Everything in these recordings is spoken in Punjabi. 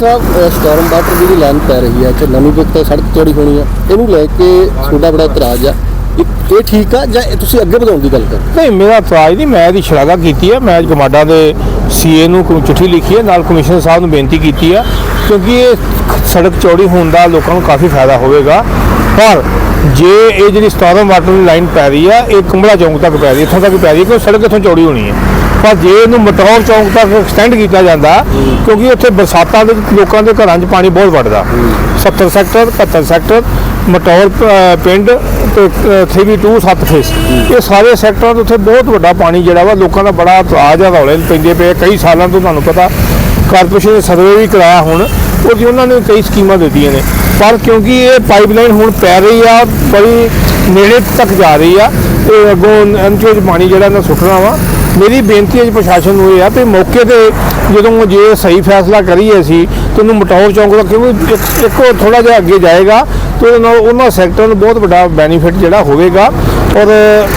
ਸਾਹਿਬ ਸਟਾਰਮ ਵਾਟਰ ਦੀ ਜਿਹੜੀ ਲਾਈਨ ਪੈ ਰਹੀ ਹੈ ਕਿ ਨਵੀਂ ਬੁੱਕ ਤੋਂ ਸੜਕ ਚੌੜੀ ਹੋਣੀ ਆ ਇਹਨੂੰ ਲੈ ਕੇ ਤੁਹਾਡਾ ਬੜਾ ਇਤਰਾਜ਼ ਆ। ਇਹ ਠੀਕ ਆ ਜਾਂ ਤੁਸੀਂ ਅੱਗੇ ਵਧਾਉਣ ਦੀ ਗੱਲ ਕਰ ਨਹੀਂ, ਮੇਰਾ ਇਤਰਾਜ਼ ਨਹੀਂ, ਮੈਂ ਇਹਦੀ ਸ਼ਲਾਘਾ ਕੀਤੀ ਹੈ, ਮੈਂ ਅੱਜ ਗਮਾਡਾ ਦੇ ਸੀਏ ਨੂੰ ਕੋਈ ਚਿੱਠੀ ਲਿਖੀ ਹੈ, ਨਾਲ ਕਮਿਸ਼ਨਰ ਸਾਹਿਬ ਨੂੰ ਬੇਨਤੀ ਕੀਤੀ ਹੈ, ਕਿਉਂਕਿ ਇਹ ਸੜਕ ਚੌੜੀ ਹੋਣ ਦਾ ਲੋਕਾਂ ਨੂੰ ਕਾਫੀ ਫਾਇਦਾ ਹੋਵੇਗਾ। ਪਰ ਜੇ ਇਹ ਜਿਹੜੀ ਸਟਾਰਮ ਵਾਟਰ ਦੀ ਲਾਈਨ ਪੈ ਰਹੀ ਹੈ ਇਹ ਕੁੰਬੜਾ ਚੌਂਕ ਤੱਕ ਪੈ ਰਹੀ ਹੈ ਇੱਥੋਂ ਤੱਕ ਪੈ ਰਹੀ ਹੈ ਕਿਉਂਕਿ ਸੜਕ ਇੱਥੋਂ ਚੌੜੀ ਹੋਣੀ ਹੈ ਪਰ ਜੇ ਇਹਨੂੰ ਮਟੌਰ ਚੌਂਕ ਤੱਕ ਐਕਸਟੈਂਡ ਕੀਤਾ ਜਾਂਦਾ ਕਿਉਂਕਿ ਉੱਥੇ ਬਰਸਾਤਾਂ ਦੇ ਲੋਕਾਂ ਦੇ ਘਰਾਂ 'ਚ ਪਾਣੀ ਬਹੁਤ ਵੜਦਾ 70 ਸੈਕਟਰ 71 ਸੈਕਟਰ ਮਟੌਰ ਅ, ਪਿੰਡ ਤੇ 3v2 7 ਫੇਸ ਇਹ ਸਾਰੇ ਸੈਕਟਰਾਂ ਤੋਂ ਉੱਥੇ ਬਹੁਤ ਵੱਡਾ ਪਾਣੀ ਜਿਹੜਾ ਵਾ ਲੋਕਾਂ ਦਾ ਬੜਾ ਇਤਰਾਜ਼ ਆ ਰੌਲੇ ਪੈਂਦੇ ਪਏ ਕਈ ਸਾਲਾਂ ਤੋਂ ਤੁਹਾਨੂੰ ਪਤਾ ਕਾਰਪੋਰੇਸ਼ਨ ਨੇ ਸਰਵੇ ਵੀ ਕਰਾਇਆ ਹੁਣ ਉਹ ਜੀ ਉਹਨਾਂ ਨੇ ਕਈ ਸਕੀਮਾਂ ਦਿੱਤੀਆਂ ਨੇ। ਪਰ ਕਿਉਂਕਿ ਇਹ ਪਾਈਪਲਾਈਨ ਹੁਣ ਪੈ ਰਹੀ ਆ, ਬੜੀ ਨੇੜੇ ਤੱਕ ਜਾ ਰਹੀ ਆ, ਤੇ ਅੱਗੋਂ ਅੰਚੋ ਚ ਪਾਣੀ ਜਿਹੜਾ ਨਾ ਸੁੱਟਣਾ ਵਾ, ਮੇਰੀ ਬੇਨਤੀ ਹੈ ਜੀ ਪ੍ਰਸ਼ਾਸਨ ਨੂੰ ਇਹ ਆ ਵੀ ਮੌਕੇ ਤੇ ਜਦੋਂ ਜੇ ਸਹੀ ਫੈਸਲਾ ਕਰੀਏ ਅਸੀਂ, ਤੇ ਉਹਨੂੰ ਮਟੌਰ ਚੌਂਕ ਦਾ ਕਿਉਂਕਿ ਇੱਕ ਇੱਕੋ ਥੋੜਾ ਜਿਹਾ ਅੱਗੇ ਜਾਏਗਾ, ਤੇ ਉਹਨਾਂ ਸੈਕਟਰਾਂ ਨੂੰ ਬਹੁਤ ਵੱਡਾ ਬੈਨੀਫਿਟ ਜਿਹੜਾ ਹੋਵੇਗਾ। ਔਰ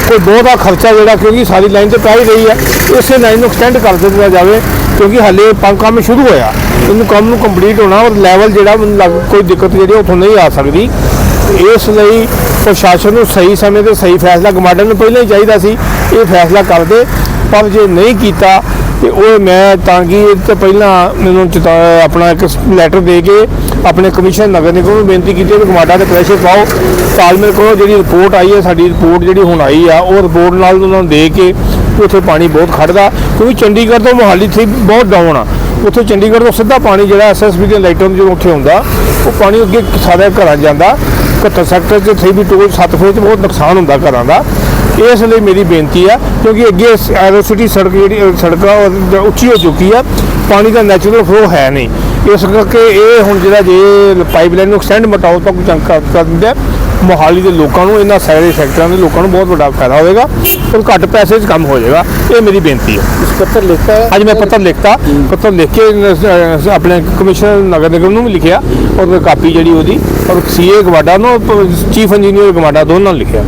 ਕੋਈ ਬਹੁਤਾ ਖਰਚਾ ਜਿਹੜਾ ਕਿਉਂਕਿ ਸਾਰੀ ਲਾਈਨ ਤੇ ਪੈ ਹੀ ਰਹੀ ਹੈ ਇਸੇ ਲਾਈਨ ਨੂੰ ਐਕਸਟੈਂਡ ਕਰ ਦਿੱਤਾ ਜਾਵੇ, ਕਿਉਂਕਿ ਹਾਲੇ ਪੰਜ ਕੰਮ ਸ਼ੁਰੂ ਹੋਇਆ। ਇਹਨੂੰ ਕੰਮ ਨੂੰ ਕੰਪਲੀਟ ਹੋਣਾ ਔਰ ਲੈਵਲ ਜਿਹੜਾ ਮੈਨੂੰ ਲੱਗ, ਕੋਈ ਦਿੱਕਤ ਜਿਹੜੀ ਉੱਥੋਂ ਨਹੀਂ ਆ ਸਕਦੀ। ਇਸ ਲਈ ਪ੍ਰਸ਼ਾਸਨ ਨੂੰ ਸਹੀ ਸਮੇਂ ਤੇ ਸਹੀ ਫੈਸਲਾ ਗਮਾਡਨ ਨੂੰ ਪਹਿਲਾਂ ਹੀ ਚਾਹੀਦਾ ਸੀ, ਇਹ ਫੈਸਲਾ ਕਰਦੇ। ਪਰ ਜੇ ਨਹੀਂ ਕੀਤਾ, ਤੇ ਉਹ ਮੈਂ ਤਾਂ ਕਿ ਇਹ ਤੋਂ ਪਹਿਲਾਂ ਮੈਨੂੰ ਆਪਣਾ ਇੱਕ ਲੈਟਰ ਦੇ ਕੇ ਆਪਣੇ ਕਮਿਸ਼ਨ ਨਗਰ ਨਿਗਮ ਨੂੰ ਬੇਨਤੀ ਕੀਤੀ ਹੈ ਕਿ ਗਮਾਡਾ ਤੇ ਪ੍ਰੈਸ਼ਰ ਪਾਓ ਤਾਲਮੇਲ ਕਰੋ ਜਿਹੜੀ ਰਿਪੋਰਟ ਆਈ ਹੈ, ਸਾਡੀ ਰਿਪੋਰਟ ਜਿਹੜੀ ਹੁਣ ਆਈ ਆ, ਉਹ ਰਿਪੋਰਟ ਨਾਲ ਉਹਨਾਂ ਨੂੰ ਦੇ ਕੇ ਕਿ ਉੱਥੇ ਪਾਣੀ ਬਹੁਤ ਖੜਦਾ ਕਿਉਂਕਿ ਚੰਡੀਗੜ੍ਹ ਤੋਂ ਮੋਹਾਲੀ ਥੀ ਬਹੁਤ ਡਾਊਨ ਆ। ਉੱਥੇ ਚੰਡੀਗੜ੍ਹ ਤੋਂ ਸਿੱਧਾ ਪਾਣੀ ਜਿਹੜਾ ਐਸਐਸਬੀ ਦੇ ਲਾਈਟਾਂ ਨੂੰ ਜਦੋਂ ਉੱਥੇ ਹੁੰਦਾ ਉਹ ਪਾਣੀ ਅੱਗੇ ਸਾਰੇ ਘਰਾਂ 'ਚ ਜਾਂਦਾ। 71 ਸੈਕਟਰ 'ਚ 3 ਟੂ 7 ਫੇਜ਼ 'ਚ ਬਹੁਤ ਨੁਕਸਾਨ ਹੁੰਦਾ ਘਰਾਂ ਦਾ। ਇਸ ਲਈ ਮੇਰੀ ਬੇਨਤੀ ਆ, ਕਿਉਂਕਿ ਅੱਗੇ ਐਰੋਸਿਟੀ ਸੜਕ ਜਿਹੜੀ ਸੜਕ ਆ, ਉਹ ਉੱਚੀ ਹੋ ਚੁੱਕੀ ਆ। ਪਾਣੀ ਦਾ ਨੈਚੁਰਲ ਫਲੋ ਹੈ ਨਹੀਂ। ਇਸ ਕਰਕੇ ਇਹ ਹੁਣ ਜਿਹੜਾ ਜੇ ਪਾਈਪਲਾਈਨ ਨੂੰ ਐਕਸਟੈਂਡ ਮਟਾਓ ਤਾਂ ਚੰਕ ਕਰ ਕਰ ਦਿੰਦਾ। ਮੋਹਾਲੀ ਦੇ ਲੋਕਾਂ ਨੂੰ ਇਹਨਾਂ ਸਾਰੇ ਸੈਕਟਰਾਂ ਦੇ ਲੋਕਾਂ ਨੂੰ ਬਹੁਤ ਵੱਡਾ ਫਾਇਦਾ ਹੋਵੇਗਾ ਔਰ ਘੱਟ ਪੈਸੇ 'ਚ ਕੰਮ ਹੋ ਜਾਏਗਾ। ਇਹ ਮੇਰੀ ਬੇਨਤੀ ਹੈ। ਇਸ ਪੱਤਰ ਲਿਖਤਾ ਅੱਜ ਮੈਂ ਪੱਤਰ ਲਿਖਤਾ। ਪੱਤਰ ਲਿਖ ਕੇ ਆਪਣੇ ਕਮਿਸ਼ਨਰ ਨਗਰ ਨਿਗਮ ਨੂੰ ਵੀ ਲਿਖਿਆ ਔਰ ਕਾਪੀ ਜਿਹੜੀ ਉਹਦੀ ਔਰ ਸੀਏ ਗਵਾਡਾ ਨੂੰ ਚੀਫ ਇੰਜੀਨੀਅਰ ਗਵਾਡਾ ਦੋਨਾਂ ਨੂੰ ਲਿਖਿਆ।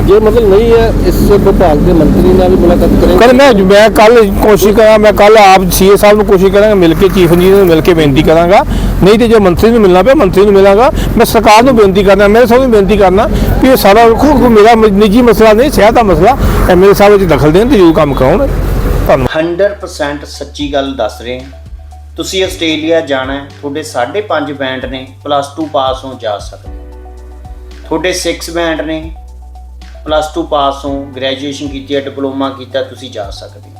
ਜੇ ਮਤਲਬ ਨਹੀਂ ਹੈ ਇਸ ਵਿਭਾਗ ਦੇ ਮੰਤਰੀ ਨਾਲ ਵੀ ਮੁਲਾਕਾਤ ਕरेंगे ਕੱਲ ਮੈਂ ਮੈਂ ਕੱਲ ਕੋਸ਼ਿਸ਼ ਕਰਾਂ ਮੈਂ ਕੱਲ ਆਪ ਸੀਏ ਸਾਹਿਬ ਨੂੰ ਕੋਸ਼ਿਸ਼ ਕਰਾਂਗਾ ਮਿਲ ਕੇ ਚੀਫ ਇੰਜੀਨੀਅਰ ਨੂੰ ਮਿਲ ਕੇ ਬੇਨਤੀ ਕਰਾਂਗਾ। ਨਹੀਂ ਤੇ ਜੇ ਮੰਤਰੀ ਨੂੰ ਮਿਲਣਾ ਪਿਆ ਮੰਤਰੀ ਨੂੰ ਮਿਲਾਂਗਾ। ਮੈਂ ਸਰਕਾਰ ਨੂੰ ਬੇਨਤੀ ਕਰਨਾ ਮੇਰੇ ਸਾਹਿਬ ਨੂੰ ਬੇਨਤੀ ਕਰਨਾ ਕਿ ਇਹ ਸਾਰਾ ਕੋਈ ਮੇਰਾ ਨਿੱਜੀ ਮਸਲਾ ਨਹੀਂ ਸਿਹਤ ਦਾ ਮਸਲਾ। ਐਮਐਲਏ ਸਾਹਿਬ ਵਿੱਚ ਦਖਲ ਦੇਣ ਤੇ ਜ਼ਰੂਰ ਕੰਮ ਕਰਾਉਣ। ਧੰਨਵਾਦ। 100% ਸੱਚੀ ਗੱਲ ਦੱਸ ਰਹੇ ਹਾਂ। ਤੁਸੀਂ ਆਸਟ੍ਰੇਲੀਆ ਜਾਣਾ ਹੈ ਤੁਹਾਡੇ 5.5 ਬੈਂਡ ਨੇ ਪਲੱਸ 2 ਪਾਸ ਹੋ ਜਾ ਸਕਦੇ। ਤੁਹਾਡੇ 6 ਬੈਂਡ ਨੇ ਪਲੱਸ 2 ਪਾਸ ਹੋ ਗ੍ਰੈਜੂਏਸ਼ਨ ਕੀਤੀ ਹੈ ਡਿਪਲੋਮਾ ਕੀਤਾ, ਤੁਸੀਂ ਜਾ ਸਕਦੇ ਹੋ।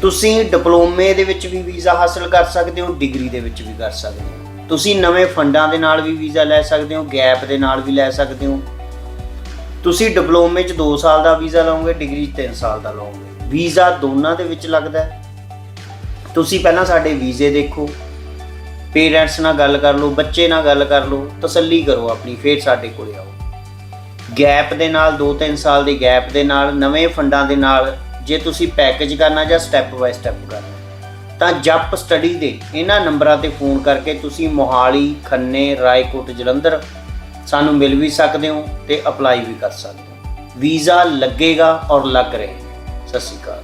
ਤੁਸੀਂ ਡਿਪਲੋਮੇ ਦੇ ਵਿੱਚ ਵੀ ਵੀਜ਼ਾ ਹਾਸਲ ਕਰ ਸਕਦੇ ਹੋ ਡਿਗਰੀ ਦੇ ਵਿੱਚ ਵੀ ਕਰ ਸਕਦੇ ਹੋ। ਤੁਸੀਂ ਨਵੇਂ ਫੰਡਾਂ ਦੇ ਨਾਲ ਵੀ ਵੀਜ਼ਾ ਲੈ ਸਕਦੇ ਹੋ ਗੈਪ ਦੇ ਨਾਲ ਵੀ ਲੈ ਸਕਦੇ ਹੋ। ਤੁਸੀਂ ਡਿਪਲੋਮੇ 'ਚ 2 ਸਾਲ ਦਾ ਵੀਜ਼ਾ ਲਓਗੇ ਡਿਗਰੀ 'ਚ 3 ਸਾਲ ਦਾ ਲਓਗੇ। ਵੀਜ਼ਾ ਦੋਨਾਂ ਦੇ ਵਿੱਚ ਲੱਗਦਾ ਹੈ। ਤੁਸੀਂ ਪਹਿਲਾਂ ਸਾਡੇ ਵੀਜ਼ੇ ਦੇਖੋ। ਪੇਰੈਂਟਸ ਨਾਲ ਗੱਲ ਕਰ ਲਓ, ਬੱਚੇ ਨਾਲ ਗੱਲ ਕਰ ਲਓ, ਤਸੱਲੀ ਕਰੋ ਆਪਣੀ, ਫਿਰ ਸਾਡੇ ਕੋਲ ਆਓ। ਗੈਪ ਦੇ ਨਾਲ 2-3 ਸਾਲ ਦੀ ਗੈਪ ਦੇ ਨਾਲ, ਨਵੇਂ ਫੰਡਾਂ ਦੇ ਨਾਲ ਜੇ ਤੁਸੀਂ ਪੈਕੇਜ ਕਰਨਾ ਜਾਂ ਸਟੈਪ ਬਾਈ ਸਟੈਪ ਕਰਨਾ। ਤਾਂ ਜੱਪ ਸਟੱਡੀ ਦੇ ਇਹਨਾਂ ਨੰਬਰਾਂ ਤੇ ਫੋਨ ਕਰਕੇ ਤੁਸੀਂ ਮੋਹਾਲੀ, ਖੰਨੇ, ਰਾਏਕੋਟ, ਜਲੰਧਰ ਸਾਨੂੰ ਮਿਲ ਵੀ ਸਕਦੇ ਹੋ ਤੇ ਅਪਲਾਈ ਵੀ ਕਰ ਸਕਦੇ ਹੋ। ਵੀਜ਼ਾ ਲੱਗੇਗਾ ਔਰ ਲੱਗ ਰਿਹਾ। ਸਤਿ ਸ਼੍ਰੀ ਅਕਾਲ।